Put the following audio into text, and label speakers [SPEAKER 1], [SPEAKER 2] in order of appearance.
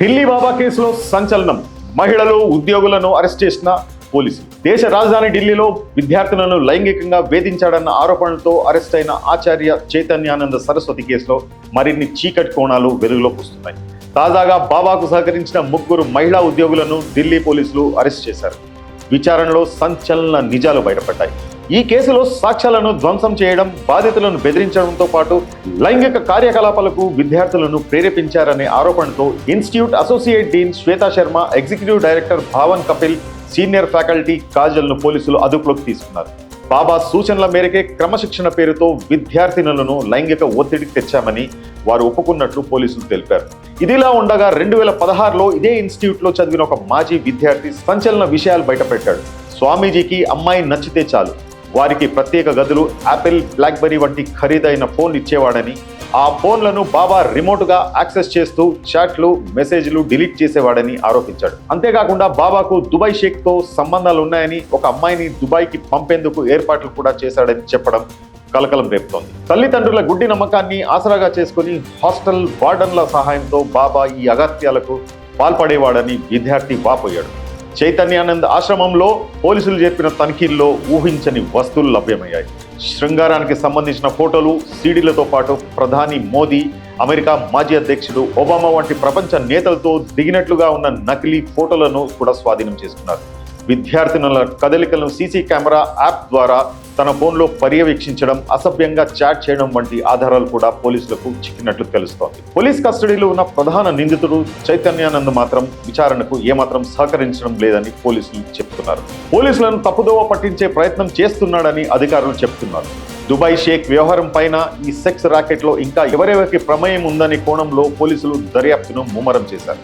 [SPEAKER 1] ఢిల్లీ బాబా కేసులో సంచలనం. మహిళలు ఉద్యోగులను అరెస్ట్ చేసిన పోలీసులు దేశ రాజధాని ఢిల్లీలో విద్యార్థులను లైంగికంగా వేధించాడన్న ఆరోపణలతో అరెస్ట్ అయిన ఆచార్య చైతన్యానంద సరస్వతి కేసులో మరిన్ని చీకటి కోణాలు వెలుగులోకి వస్తున్నాయి తాజాగా బాబాకు సహకరించిన ముగ్గురు మహిళా ఉద్యోగులను ఢిల్లీ పోలీసులు అరెస్ట్ చేశారు. విచారణలో సంచలన నిజాలు బయటపడ్డాయి. ఈ కేసులో సాక్ష్యాలను ధ్వంసం చేయడం బాధితులను బెదిరించడంతో పాటు లైంగిక కార్యకలాపాలకు విద్యార్థులను ప్రేరేపించారనే ఆరోపణతో institute associate dean Shweta Sharma executive director Bhavan Kapil senior faculty కాజల్ను పోలీసులు అదుపులోకి తీసుకున్నారు. బాబా సూచనల మేరకే క్రమశిక్షణ పేరుతో విద్యార్థినులను లైంగిక ఒత్తిడికి తెచ్చామని వారు ఒప్పుకున్నట్లు పోలీసులు తెలిపారు. ఇదిలా ఉండగా రెండు వేల పదహారులో ఇదే ఇన్స్టిట్యూట్లో చదివిన ఒక మాజీ విద్యార్థి సంచలన విషయాలు బయటపెట్టాడు. స్వామీజీకి అమ్మాయి నచ్చితే చాలు. వారికి ప్రత్యేక గదులు యాపిల్ బ్లాక్బెర్రీ వంటి ఖరీదైన ఫోన్లు ఇచ్చేవాడని. ఆ ఫోన్లను బాబా రిమోట్గా యాక్సెస్ చేస్తూ చాట్లు మెసేజ్లు డిలీట్ చేసేవాడని ఆరోపించాడు. అంతేకాకుండా బాబాకు దుబాయ్ షేక్తో సంబంధాలు ఉన్నాయని ఒక అమ్మాయిని దుబాయ్కి పంపేందుకు ఏర్పాట్లు కూడా చేశాడని చెప్పడం కలకలం రేపుతోంది. తల్లిదండ్రుల గుడ్డి నమ్మకాన్ని ఆసరాగా చేసుకుని హాస్టల్ వార్డన్ల సహాయంతో బాబా ఈ అగత్యాలకు పాల్పడేవాడని విద్యార్థి వాపోయాడు. చైతన్యానంద్ ఆశ్రమంలో పోలీసులు చెప్పిన తనిఖీల్లో ఊహించని వస్తువులు లభ్యమయ్యాయి. శృంగారానికి సంబంధించిన ఫోటోలు సీడీలతో పాటు ప్రధాని మోదీ అమెరికా మాజీ అధ్యక్షుడు ఒబామా వంటి ప్రపంచ నేతలతో దిగినట్లుగా ఉన్న నకిలీ ఫోటోలను కూడా స్వాధీనం చేసుకున్నారు. విద్యార్థినుల కదలికలను సీసీ కెమెరా యాప్ ద్వారా తన ఫోన్లో పర్యవేక్షించడం అసభ్యంగా చాట్ చేయడం వంటి ఆధారాలు కూడా పోలీసులకు చిక్కినట్లు తెలుస్తోంది. పోలీస్ కస్టడీలో ఉన్న ప్రధాన నిందితుడు చైతన్యానంద్ మాత్రం విచారణకు ఏమాత్రం సహకరించడం లేదని పోలీసులు చెప్తున్నారు. పోలీసులను తప్పుదోవ పట్టించే ప్రయత్నం చేస్తున్నాడని అధికారులు చెప్తున్నారు. దుబాయ్ షేక్ వ్యవహారం పైన ఈ సెక్స్ రాకెట్లో ఇంకా ఎవరెవరికి ప్రమేయం ఉందనే కోణంలో పోలీసులు దర్యాప్తును ముమ్మరం చేశారు.